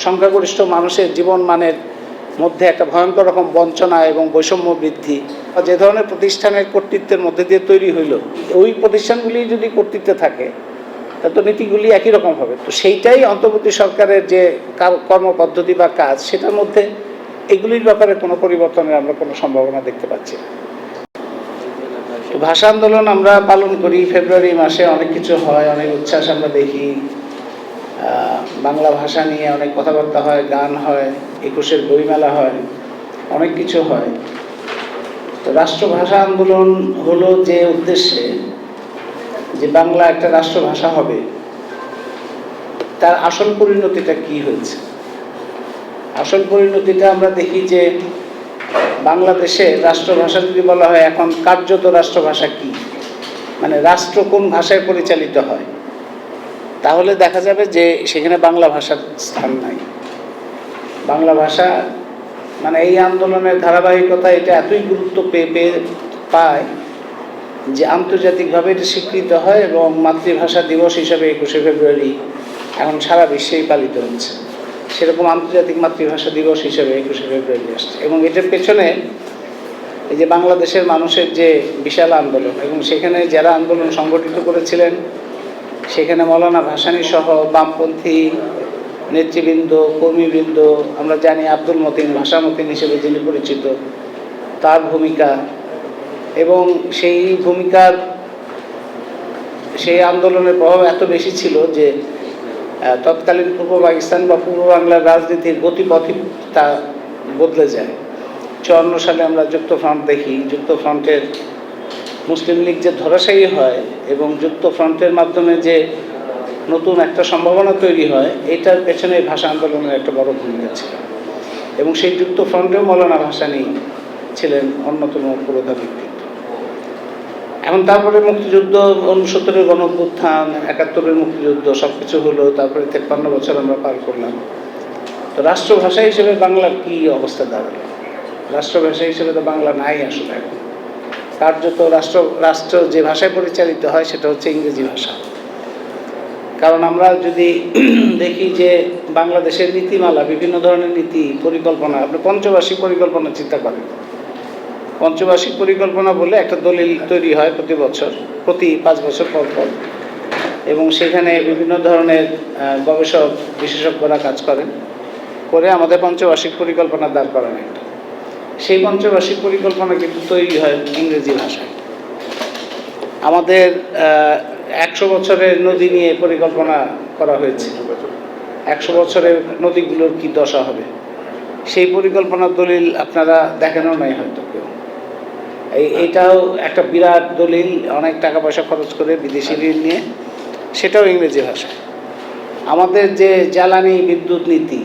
সংখ্যাগরিষ্ঠ মানুষের জীবন মানের মধ্যে একটা ভয়ঙ্কর রকম বঞ্চনা এবং বৈষম্য বৃদ্ধি যে ধরনের প্রতিষ্ঠানের কর্তৃত্বের মধ্যে দিয়ে তৈরি হইল, ওই প্রতিষ্ঠানগুলি যদি কর্তৃত্বে থাকে তা তো নীতিগুলি একই রকম হবে। তো সেইটাই অন্তর্বর্তী সরকারের যে কার- কর্মপদ্ধতি বা কাজ, সেটার মধ্যে এগুলির ব্যাপারে কোনো পরিবর্তনের আমরা কোনো সম্ভাবনা দেখতে পাচ্ছি ভাষা আন্দোলন আমরা পালন করি, ফেব্রুয়ারি মাসে অনেক কিছু হয়, অনেক উচ্ছ্বাস আমরা দেখি। বাংলা ভাষা নিয়ে অনেক কথাবার্তা হয়, গান হয়, একুশের বইমেলা হয়, অনেক কিছু হয়। তো রাষ্ট্রভাষা আন্দোলন হলো যে উদ্দেশ্যে যে বাংলা একটা রাষ্ট্রভাষা হবে, তার আসল পরিণতিটা কি হয়েছে? আসল পরিণতিটা আমরা দেখি যে বাংলাদেশে রাষ্ট্রভাষা যদি বলা হয় এখন কার্যত রাষ্ট্রভাষা কি? মানে রাষ্ট্র কোন ভাষায় পরিচালিত হয়? তাহলে দেখা যাবে যে সেখানে বাংলা ভাষার স্থান নাই। বাংলা ভাষা মানে এই আন্দোলনের ধারাবাহিকতা এটা এতই গুরুত্ব পেয়ে পেয়ে পায় যে আন্তর্জাতিকভাবে এটা স্বীকৃত হয় এবং মাতৃভাষা দিবস হিসাবে একুশে ফেব্রুয়ারি এখন সারা বিশ্বেই পালিত হচ্ছে। সেরকম আন্তর্জাতিক মাতৃভাষা দিবস হিসেবে একুশে ফেব্রুয়ারি আসছে এবং এটার পেছনে এই যে বাংলাদেশের মানুষের যে বিশাল আন্দোলন এবং সেখানে যারা আন্দোলন সংগঠিত করেছিলেন সেখানে মৌলানা ভাসানী সহ বামপন্থী নেতৃবৃন্দ, কর্মীবৃন্দ, আমরা জানি আব্দুল মতিন, ভাষা মতিন হিসেবে যিনি পরিচিত, তার ভূমিকা এবং সেই ভূমিকার, সেই আন্দোলনের প্রভাব এত বেশি ছিল যে তৎকালীন পূর্ব পাকিস্তান বা পূর্ব বাংলার রাজনীতির গতিপথই তা বদলে যায়। চুয়ান্ন সালে আমরা যুক্ত ফ্রন্ট দেখি যুক্ত ফ্রন্টের মুসলিম লীগ যে ধরাশায়ী হয় এবং যুক্ত ফ্রন্টের মাধ্যমে যে নতুন একটা সম্ভাবনা তৈরি হয়, এটার পেছনে ভাষা আন্দোলনের একটা বড় ভূমিকা ছিল। এবং সেই যুক্ত ফ্রন্টেও মৌলানা ভাসানী ছিলেন অন্যতম পুরোধা ব্যক্তিত্ব। এখন তারপরে মুক্তিযুদ্ধ উনসত্তরের গণ অভ্যুত্থান একাত্তরের মুক্তিযুদ্ধ সব কিছু হলো, তারপরে তেপ্পান্ন বছর আমরা পার করলাম। তো রাষ্ট্রভাষা হিসেবে বাংলার কি অবস্থা দাঁড়াল? রাষ্ট্রভাষা হিসেবে তো বাংলা নাই আসলে এখন। কার্যত রাষ্ট্র রাষ্ট্র যে ভাষায় পরিচালিত হয় সেটা হচ্ছে ইংরেজি ভাষা। কারণ আমরা যদি দেখি যে বাংলাদেশের নীতিমালা, বিভিন্ন ধরনের নীতি পরিকল্পনা, আপনি পঞ্চবার্ষিক পরিকল্পনা চিন্তা করেন। পঞ্চবার্ষিক পরিকল্পনা বলে একটা দলিল তৈরি হয় প্রতি বছর, প্রতি পাঁচ বছর পর পর। এবং সেখানে বিভিন্ন ধরনের গবেষক, বিশেষজ্ঞরা কাজ করেন। করে আমাদের পঞ্চবার্ষিক পরিকল্পনা দাঁড় করান একটা। সেই পঞ্চবার্ষিক পরিকল্পনা কিন্তু তৈরি হয় ইংরেজি ভাষায়। আমাদের একশো বছরের নদী নিয়ে পরিকল্পনা করা হয়েছে। একশো বছরের নদীগুলোর কি দশা হবে? সেই পরিকল্পনার দলিল আপনারা দেখানো নাই হয়তো কেউ। এই, এটাও একটা বিরাট দলিল, অনেক টাকা পয়সা খরচ করে বিদেশি ঋণ নিয়ে। সেটাও ইংরেজি ভাষা আমাদের যে জ্বালানি বিদ্যুৎ নীতি,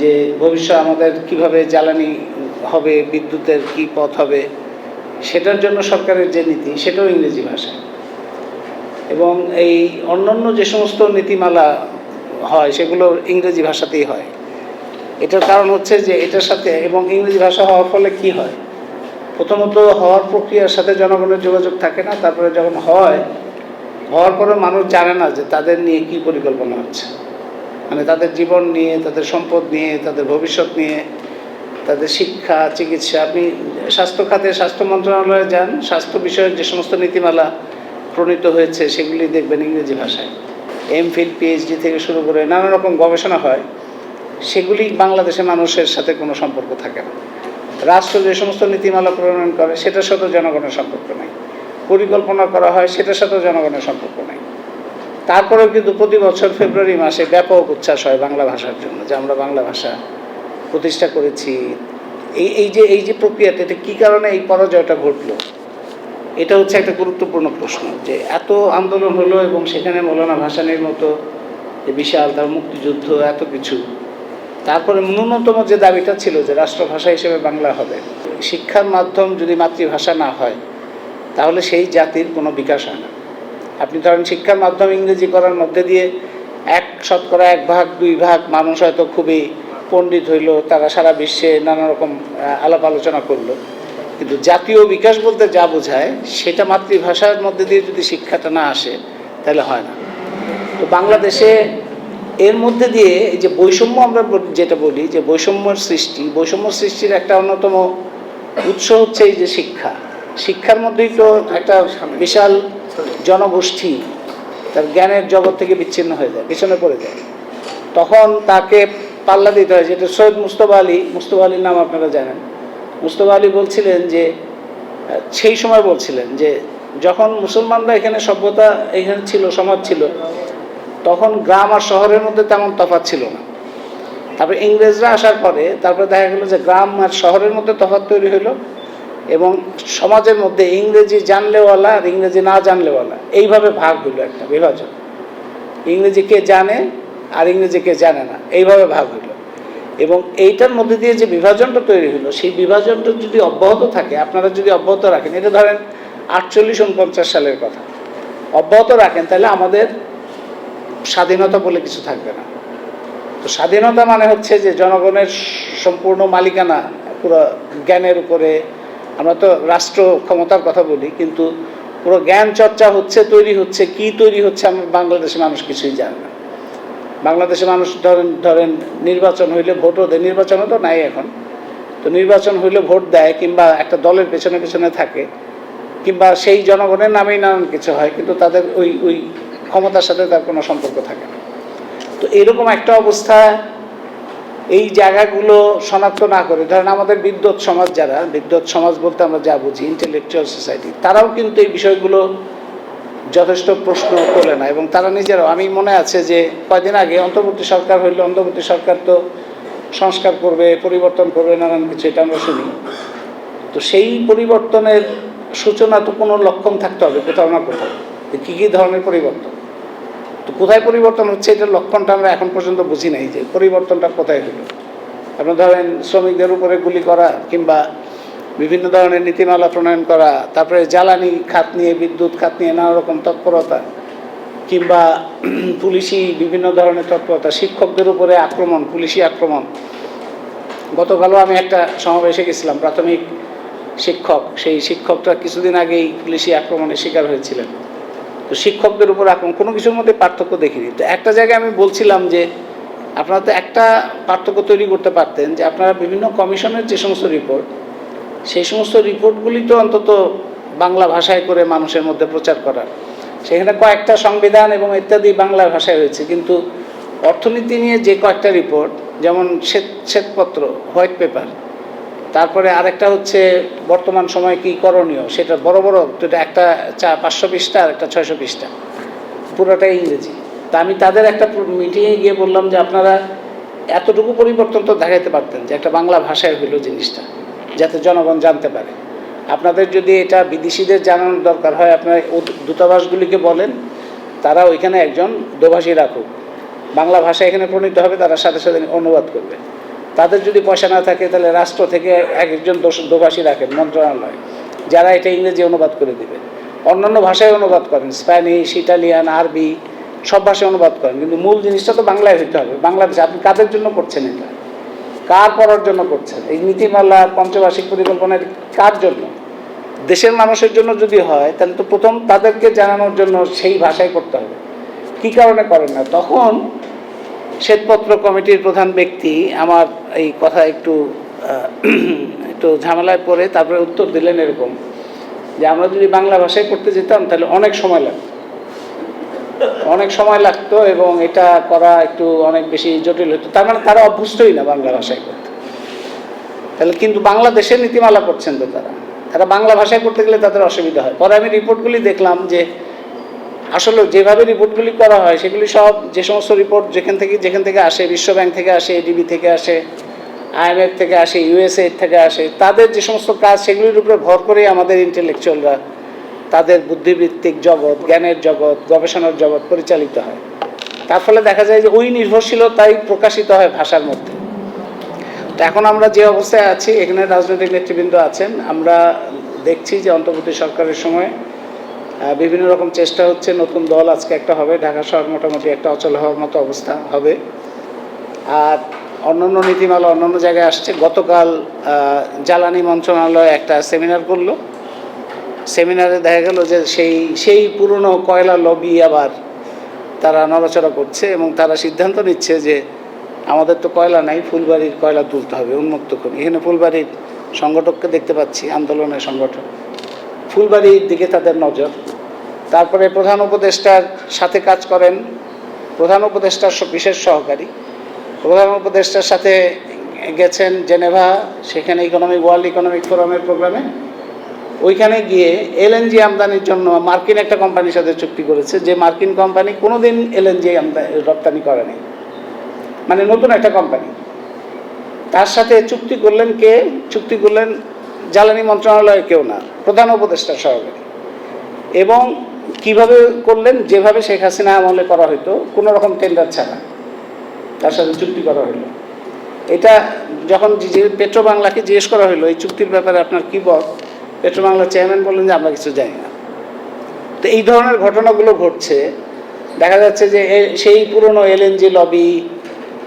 যে ভবিষ্যৎ আমাদের কীভাবে জ্বালানি হবে, বিদ্যুতের কি পথ হবে, সেটার জন্য সরকারের যে নীতি, সেটাও ইংরেজি ভাষায়। এবং এই অন্যান্য যে সমস্ত নীতিমালা হয়, সেগুলো ইংরেজি ভাষাতেই হয়। এটার কারণ হচ্ছে যে, এটার সাথে এবং ইংরেজি ভাষা হওয়ার ফলে কি হয়? প্রথমত হওয়ার প্রক্রিয়ার সাথে জনগণের যোগাযোগ থাকে না, তারপরে যখন হয়, হওয়ার পরে মানুষ জানে না যে তাদের নিয়ে কি পরিকল্পনা হচ্ছে। মানে তাদের জীবন নিয়ে, তাদের সম্পদ নিয়ে, তাদের ভবিষ্যৎ নিয়ে তাদের শিক্ষা, চিকিৎসা, আপনি স্বাস্থ্য খাতে স্বাস্থ্য মন্ত্রণালয়ে যান, স্বাস্থ্য বিষয়ক যে সমস্ত নীতিমালা প্রণীত হয়েছে, সেগুলি দেখবেন ইংরেজি ভাষায়। এম ফিল পিএইচডি থেকে শুরু করে নানা রকম গবেষণা হয়, সেগুলি বাংলাদেশের মানুষের সাথে কোনো সম্পর্ক থাকে না। রাষ্ট্র যে সমস্ত নীতিমালা প্রণয়ন করে, সেটার সাথেও জনগণের সম্পর্ক নেই। পরিকল্পনা করা হয়, সেটার সাথেও জনগণের সম্পর্ক নেই। তারপরেও কিন্তু প্রতি বছর ফেব্রুয়ারি মাসে ব্যাপক উচ্ছ্বাস হয় বাংলা ভাষার জন্য, যে আমরা বাংলা ভাষা প্রতিষ্ঠা করেছি। এই এই যে এই যে প্রক্রিয়াতে এটা কী কারণে এই পরাজয়টা ঘটলো? এটা হচ্ছে একটা গুরুত্বপূর্ণ প্রশ্ন যে এত আন্দোলন হলো এবং সেখানে মৌলানা ভাসানির মতো যে বিশাল তার মুক্তিযুদ্ধ, এত কিছু। তারপরে ন্যূনতম যে দাবিটা ছিল যে রাষ্ট্রভাষা হিসেবে বাংলা হবে, শিক্ষার মাধ্যম যদি মাতৃভাষা না হয়, তাহলে সেই জাতির কোনো বিকাশ হয় না। আপনি ধরেন শিক্ষার মাধ্যম ইংরেজি করার মধ্যে দিয়ে এক শতকরা এক ভাগ, দুই ভাগ মানুষ হয়তো খুবই পণ্ডিত হইল, তারা সারা বিশ্বে নানা রকম আলাপ আলোচনা করল। কিন্তু জাতীয় বিকাশ বলতে যা বোঝায়, সেটা মাতৃভাষার মধ্যে দিয়ে যদি শিক্ষাটা না আসে, তাহলে হয় না। তো বাংলাদেশে এর মধ্যে দিয়ে যে বৈষম্য আমরা যেটা বলি, যে বৈষম্যর সৃষ্টি, বৈষম্য সৃষ্টির একটা অন্যতম উৎস হচ্ছে এই যে শিক্ষা। শিক্ষার মধ্যেই তো একটা বিশাল জনগোষ্ঠী, তার জ্ঞানের জগৎ থেকে বিচ্ছিন্ন হয়ে যায়, পিছনে পড়ে যায়। তখন তাকে পাল্লা দিতে হয় যেটা সৈয়দ মুস্তফা আলী, মুস্তফা আলীর নাম আপনারা জানেন। মুস্তফা আলী বলছিলেন যে, সেই সময় বলছিলেন যে, যখন মুসলমানরা এখানে সভ্যতা, এখানে ছিল, সমাজ ছিল, তখন গ্রাম আর শহরের মধ্যে তেমন তফাৎ ছিল না। তারপরে ইংরেজরা আসার পরে, তারপরে দেখা গেলো যে, গ্রাম আর শহরের মধ্যে তফাৎ তৈরি হলো এবং সমাজের মধ্যে ইংরেজি জানলেওয়ালা আর ইংরেজি না জানলেওয়ালা, এইভাবে ভাগ হইল একটা বিভাজন। ইংরেজি কে জানে? আর ইংরেজি কে জানে না। এইভাবে ভাগ হইল। এবং এইটার মধ্যে দিয়ে যে বিভাজনটা তৈরি হলো সেই বিভাজনটা যদি অব্যাহত থাকে, আপনারা যদি অব্যাহত রাখেন, এটা ধরেন আটচল্লিশ উনপঞ্চাশ সালের কথা। অব্যাহত রাখেন, তাহলে আমাদের স্বাধীনতা বলে কিছু থাকবে না। তো স্বাধীনতা মানে হচ্ছে যে জনগণের সম্পূর্ণ মালিকানা, পুরো জ্ঞানের উপরে। আমরা তো রাষ্ট্র ক্ষমতার কথা বলি, কিন্তু পুরো জ্ঞান চর্চা হচ্ছে, তৈরি হচ্ছে, কি তৈরি হচ্ছে, আমার বাংলাদেশের মানুষ কিছুই জানে না। বাংলাদেশের মানুষ ধরেন ধরেন নির্বাচন হইলে ভোটও দেয় নির্বাচনও তো নাই এখন। তো নির্বাচন হইলে ভোট দেয় কিংবা একটা দলের পেছনে পেছনে থাকে, কিংবা সেই জনগণের নামেই নানান কিছু হয়, কিন্তু তাদের ওই ওই ক্ষমতার সাথে তার কোনো সম্পর্ক থাকে না। তো এরকম একটা অবস্থা এই জায়গাগুলো শনাক্ত না করে, ধরেন আমাদের বিদ্যুৎ সমাজ যারা, বিদ্যুৎ সমাজ বলতে আমরা যা বুঝি ইন্টেলেকচুয়াল সোসাইটি তারাও কিন্তু এই বিষয়গুলো যথেষ্ট প্রশ্ন তোলে না এবং তারা নিজেরাও, আমি মনে আছে যে কয়দিন আগে অন্তর্বর্তী সরকার হইলে, অন্তর্বর্তী সরকার তো সংস্কার করবে, পরিবর্তন করবে, নানান কিছু, এটা আমরা শুনি। তো সেই পরিবর্তনের সূচনা তো কোনো লক্ষণ থাকতে হবে, কোথাও না কোথাও। কী কী ধরনের পরিবর্তন? তো কোথায় পরিবর্তন হচ্ছে এটার লক্ষণটা আমরা এখন পর্যন্ত বুঝি নাই যে পরিবর্তনটা কোথায় হলো আপনার ধরেন শ্রমিকদের উপরে গুলি করা কিংবা বিভিন্ন ধরনের নীতিমালা প্রণয়ন করা, তারপরে জ্বালানি খাত নিয়ে, বিদ্যুৎ খাত নিয়ে নানা রকম তৎপরতা, কিংবা পুলিশি বিভিন্ন ধরনের তৎপরতা, শিক্ষকদের উপরে আক্রমণ, পুলিশি আক্রমণ। গতকালও আমি একটা সমাবেশে গেছিলাম, প্রাথমিক শিক্ষক, সেই শিক্ষকটা কিছুদিন আগেই পুলিশি আক্রমণের শিকার হয়েছিলেন। তো শিক্ষকদের উপর আক্রমণ, কোনো কিছুর মধ্যে পার্থক্য দেখিনি। তো একটা জায়গায় আমি বলছিলাম যে, আপনারা তো একটা পার্থক্য তৈরি করতে পারতেন যে, আপনারা বিভিন্ন কমিশনের যে সমস্ত রিপোর্ট সেই সমস্ত রিপোর্টগুলি তো অন্তত বাংলা ভাষায় করে মানুষের মধ্যে প্রচার করার। সেখানে কয়েকটা সংবিধান এবং ইত্যাদি বাংলা ভাষায় হয়েছে, কিন্তু অর্থনীতি নিয়ে যে কয়েকটা রিপোর্ট যেমন শ্বেত, শ্বেতপত্র, হোয়াইট পেপার, তারপরে আরেকটা হচ্ছে বর্তমান সময়ে কি করণীয়, সেটা বড় বড় যেটা একটা চা পাঁচশো পৃষ্ঠা আর একটা ছয়শো পৃষ্ঠা, পুরোটাই ইংরেজি। তা আমি তাদের একটা মিটিংয়ে গিয়ে বললাম যে আপনারা এতটুকু পরিবর্তন তো দেখাইতে পারতেন যে একটা বাংলা ভাষায় হইল জিনিসটা। যাতে জনগণ জানতে পারে। আপনাদের যদি এটা বিদেশিদের জানানোর দরকার হয়, আপনার দূতাবাসগুলিকে বলেন, তারা ওইখানে একজন দোভাষী রাখুক। বাংলা ভাষা এখানে প্রণীত হবে, তারা সাথে সাথে অনুবাদ করবে। তাদের যদি পয়সা না থাকে, তাহলে রাষ্ট্র থেকে এক একজন দোভাষী রাখেন, মন্ত্রণালয়, যারা এটা ইংরেজি অনুবাদ করে দেবে। অন্যান্য ভাষায় অনুবাদ করেন, স্প্যানিশ, ইটালিয়ান, আরবি, সব ভাষায় অনুবাদ করেন, কিন্তু মূল জিনিসটা তো বাংলায় হইতে হবে। বাংলাদেশে আপনি কাদের জন্য করছেন এটা? কার পড়ার জন্য করছেন? এই নীতিমালা পঞ্চবার্ষিক পরিকল্পনার কার জন্য? দেশের মানুষের জন্য যদি হয়, তাহলে তো প্রথম তাদেরকে জানানোর জন্য সেই ভাষায় করতে হবে। কি কারণে করেন না? তখন শ্বেতপত্র কমিটির প্রধান ব্যক্তি আমার এই কথা একটু একটু ঝামেলায় পড়ে, তারপরে উত্তর দিলেন এরকম। যে আমরা যদি বাংলা ভাষায় করতে যেতাম, তাহলে অনেক সময় লাগতো। অনেক সময় লাগতো এবং এটা করা একটু অনেক বেশি জটিল হতো। তার মানে তারা অভ্যস্তই না বাংলা ভাষায় করতে। তাহলে কিন্তু বাংলাদেশের নীতিমালা করছেন তো তারা। তারা বাংলা ভাষায় করতে গেলে তাদের অসুবিধা হয়। পরে আমি রিপোর্টগুলি দেখলাম যে আসলে যেভাবে রিপোর্টগুলি করা হয়, সেগুলি সব যে সমস্ত রিপোর্ট যেখান থেকে যেখান থেকে আসে, বিশ্ব ব্যাংক থেকে আসে এডিবি থেকে আসে আইএমএফ থেকে আসে ইউএসএ থেকে আসে, তাদের যে সমস্ত কাজ, সেগুলির উপরে ভর করেই আমাদের ইন্টেলেকচুয়ালরা তাদের বুদ্ধিবৃত্তিক জগৎ, জ্ঞানের জগৎ, গবেষণার জগৎ পরিচালিত হয়। তার ফলে দেখা যায় যে ওই নির্ভরশীলতাই প্রকাশিত হয় ভাষার মধ্যে। তো এখন আমরা যে অবস্থায় আছি, এখানে রাজনৈতিক নেতৃবৃন্দ আছেন, আমরা দেখছি যে অন্তর্বর্তী সরকারের সময় বিভিন্ন রকম চেষ্টা হচ্ছে, নতুন দল আজকে একটা হবে, ঢাকা শহর মোটামুটি একটা অচল হওয়ার মতো অবস্থা হবে। আর অন্যান্য নীতিমালা অন্যান্য জায়গায় আসছে। গতকাল জ্বালানি মন্ত্রণালয় একটা সেমিনার করল। সেমিনারে দেখা গেল যে সেই সেই পুরনো কয়লা লবি আবার তারা নড়াচড়া করছে এবং তারা সিদ্ধান্ত নিচ্ছে যে আমাদের তো কয়লা নাই, ফুলবাড়ির কয়লা তুলতে হবে, উন্মুক্ত করি। এখানে ফুলবাড়ির সংগঠককে দেখতে পাচ্ছি, আন্দোলনের সংগঠন ফুলবাড়ির দিকে তাদের নজর। তারপরে প্রধান উপদেষ্টার সাথে কাজ করেন। প্রধান উপদেষ্টার বিশেষ সহকারী। প্রধান উপদেষ্টার সাথে গেছেন জেনেভা, সেখানে ইকোনমিক ওয়ার্ল্ড ইকোনমিক ফোরামের প্রোগ্রামে ওইখানে গিয়ে এলএনজি আমদানির জন্য মার্কিন একটা কোম্পানির সাথে চুক্তি করেছে, যে মার্কিন কোম্পানি কোনোদিন এলএনজি আমদানি, রপ্তানি করেনি। মানে নতুন একটা কোম্পানি। তার সাথে চুক্তি করলেন কে? চুক্তি করলেন জ্বালানি মন্ত্রণালয়ের কেউ না, প্রধান উপদেষ্টা সহকারী। এবং কীভাবে করলেন? যেভাবে শেখ হাসিনা আমলে করা হতো কোনো রকম টেন্ডার ছাড়া। তার সাথে চুক্তি করা হলো এটা যখন পেট্রো বাংলাকে জিজ্ঞেস করা হলো এই চুক্তির ব্যাপারে আপনার কী বল পেট্রো বাংলার চেয়ারম্যান বললেন যে, আমরা কিছু জানি না। তো এই ধরনের ঘটনাগুলো ঘটছে। দেখা যাচ্ছে যে সেই পুরনো এলএনজি লবি,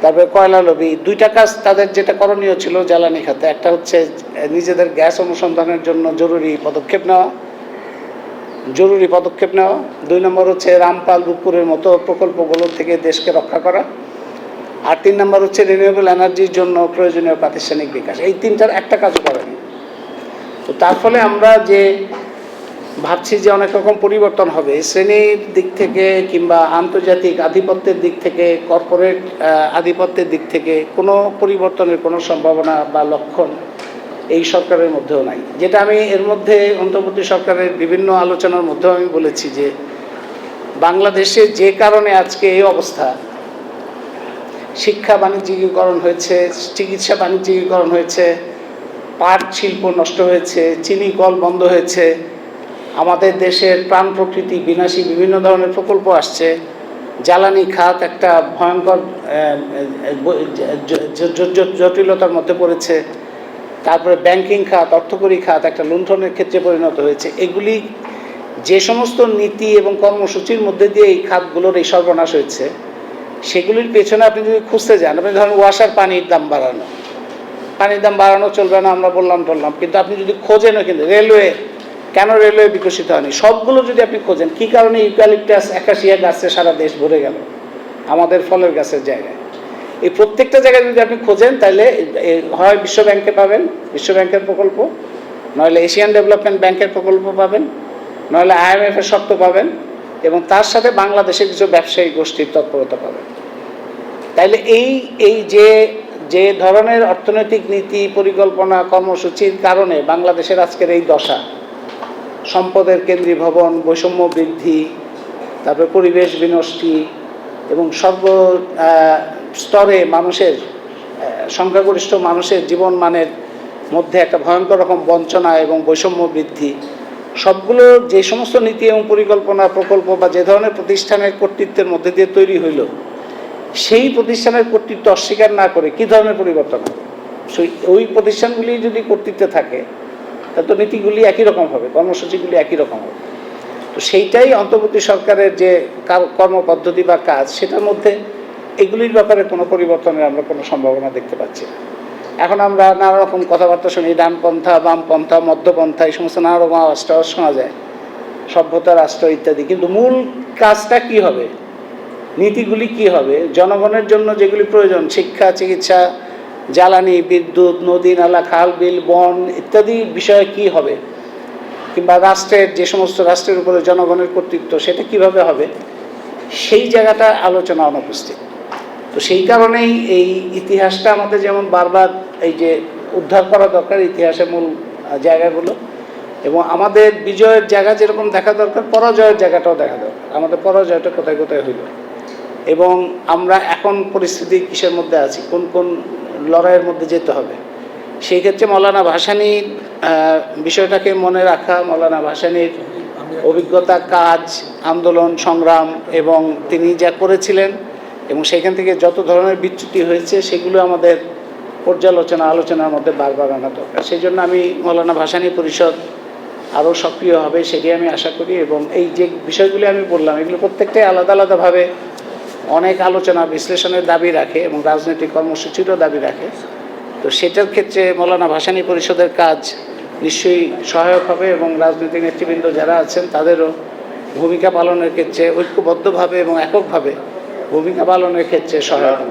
তারপরে কয়লা লবি, দুইটা কাজ তাদের যেটা করণীয় ছিল জ্বালানি খাতে। একটা হচ্ছে নিজেদের গ্যাস অনুসন্ধানের জন্য জরুরি পদক্ষেপ নেওয়া। জরুরি পদক্ষেপ নেওয়া। দুই নম্বর হচ্ছে রামপাল রূপপুরের মতো প্রকল্পগুলো থেকে দেশকে রক্ষা করা। আর তিন নম্বর হচ্ছে রিনিউয়েবল এনার্জির জন্য প্রয়োজনীয় প্রাতিষ্ঠানিক বিকাশ। এই তিনটার একটা কাজও করেনি তো তার ফলে আমরা যে ভাবছি যে অনেক রকম পরিবর্তন হবে, শ্রেণির দিক থেকে কিংবা আন্তর্জাতিক আধিপত্যের দিক থেকে, কর্পোরেট আধিপত্যের দিক থেকে কোনো পরিবর্তনের কোনো সম্ভাবনা বা লক্ষণ এই সরকারের মধ্যেও নাই। যেটা আমি এর মধ্যে অন্তর্বর্তী সরকারের বিভিন্ন আলোচনার মধ্যেও আমি বলেছি যে বাংলাদেশে যে কারণে আজকে এই অবস্থা, শিক্ষা বাণিজ্যিকীকরণ হয়েছে, চিকিৎসা বাণিজ্যিকীকরণ হয়েছে পাট শিল্প নষ্ট হয়েছে, চিনি কল বন্ধ হয়েছে, আমাদের দেশের প্রাণ প্রকৃতি বিনাশী বিভিন্ন ধরনের প্রকল্প আসছে। জ্বালানি খাত একটা ভয়ঙ্কর জটিলতার মধ্যে পড়েছে। তারপরে ব্যাংকিং খাত, অর্থকরী খাত একটা লুণ্ঠনের ক্ষেত্রে পরিণত হয়েছে। এগুলি যে সমস্ত নীতি এবং কর্মসূচির মধ্যে দিয়ে এই খাতগুলোর এই সর্বনাশ হয়েছে, সেগুলির পেছনে আপনি যদি খুঁজতে যান, আপনি ধরেন ওয়াশার পানির দাম বাড়ানো। পানির দাম বাড়ানো চলবে না, আমরা বললাম বললাম কিন্তু আপনি যদি খোঁজেনও কিন্তু রেলওয়ে, কেন রেলওয়ে বিকশিত হয়নি? সবগুলো যদি আপনি খোঁজেন, কী কারণে ইউক্যালিপটাস একাশিয়া গাছে সারা দেশ ভরে গেল? আমাদের ফলের গাছের জায়গায়। এই প্রত্যেকটা জায়গায় যদি আপনি খোঁজেন, তাহলে হয় বিশ্ব ব্যাংকে পাবেন বিশ্ব ব্যাংকের প্রকল্প, নইলে এশিয়ান ডেভেলপমেন্ট ব্যাংকের প্রকল্প পাবেন, নইলে আইএমএফ এর শর্ত পাবেন, এবং তার সাথে বাংলাদেশের কিছু ব্যবসায়ী গোষ্ঠীর তৎপরতা পাবেন। তাইলে এই এই যে যে ধরনের অর্থনৈতিক নীতি, পরিকল্পনা, কর্মসূচির কারণে বাংলাদেশের আজকের এই দশা, সম্পদের কেন্দ্রীভবন, বৈষম্য বৃদ্ধি, তারপরে পরিবেশ বিনষ্টি এবং সর্ব স্তরে মানুষের সংখ্যাগরিষ্ঠ মানুষের জীবন মানের মধ্যে একটা ভয়ঙ্কর রকম বঞ্চনা এবং বৈষম্য বৃদ্ধি, সবগুলো যে সমস্ত নীতি এবং পরিকল্পনা, প্রকল্প বা যে ধরনের প্রতিষ্ঠানের কর্তৃত্বের মধ্যে দিয়ে তৈরি হইল সেই প্রতিষ্ঠানের কর্তৃত্ব অস্বীকার না করে কি ধরনের পরিবর্তন হবে? সেই ওই প্রতিষ্ঠানগুলি যদি কর্তৃত্বে থাকে, তাহলে তো নীতিগুলি একই রকম হবে, কর্মসূচিগুলি একই রকম হবে। তো সেইটাই অন্তর্বর্তী সরকারের যে কর্মপদ্ধতি বা কাজ, সেটার মধ্যে এগুলির ব্যাপারে কোনো পরিবর্তনের আমরা কোনো সম্ভাবনা দেখতে পাচ্ছি এখন আমরা নানা রকম কথাবার্তা শুনি, ডানপন্থা, বামপন্থা, মধ্যপন্থা, এই সমস্ত নানা রকম আওয়াজ টাওয়াজ শোনা যায়, সভ্যতা, রাষ্ট্র ইত্যাদি। কিন্তু মূল কাজটা কি হবে? নীতিগুলি কি হবে? জনগণের জন্য যেগুলি প্রয়োজন, শিক্ষা, চিকিৎসা, জ্বালানি, বিদ্যুৎ, নদী, নালা, খাল, বিল, বন ইত্যাদি বিষয়ে কি হবে? কিংবা রাষ্ট্রের যে সমস্ত রাষ্ট্রের উপরে জনগণের কর্তৃত্ব, সেটা কীভাবে হবে? সেই জায়গাটা আলোচনা অনুপস্থিত। তো সেই কারণেই এই ইতিহাসটা আমাদের যেমন বারবার এই যে উদ্ধার করা দরকার, ইতিহাসের মূল জায়গাগুলো, এবং আমাদের বিজয়ের জায়গা যেরকম দেখা দরকার, পরাজয়ের জায়গাটাও দেখা দরকার। আমাদের পরাজয়টা কোথায় কোথায় হইল? এবং আমরা এখন পরিস্থিতি কিসের মধ্যে আছি? কোন কোন লড়াইয়ের মধ্যে যেতে হবে? সেই ক্ষেত্রে মৌলানা ভাসানির বিষয়টাকে মনে রাখা, মৌলানা ভাসানির অভিজ্ঞতা, কাজ, আন্দোলন, সংগ্রাম এবং তিনি যা করেছিলেন এবং সেখান থেকে যত ধরনের বিচ্যুতি হয়েছে, সেগুলো আমাদের পর্যালোচনা, আলোচনার মধ্যে বারবার আনা দরকার। সেই জন্য আমি মৌলানা ভাসানী পরিষদ আরও সক্রিয় হবে সেটি আমি আশা করি এবং এই যে বিষয়গুলি আমি বললাম, এগুলো প্রত্যেকটাই আলাদা আলাদাভাবে অনেক আলোচনা বিশ্লেষণের দাবি রাখে এবং রাজনৈতিক কর্মসূচিরও দাবি রাখে। তো সেটার ক্ষেত্রে মৌলানা ভাসানী পরিষদের কাজ নিশ্চয়ই সহায়ক হবে এবং রাজনৈতিক নেতৃবৃন্দ যারা আছেন, তাদেরও ভূমিকা পালনের ক্ষেত্রে ঐক্যবদ্ধভাবে এবং এককভাবে ভূমিকা পালনের ক্ষেত্রে সহায়তা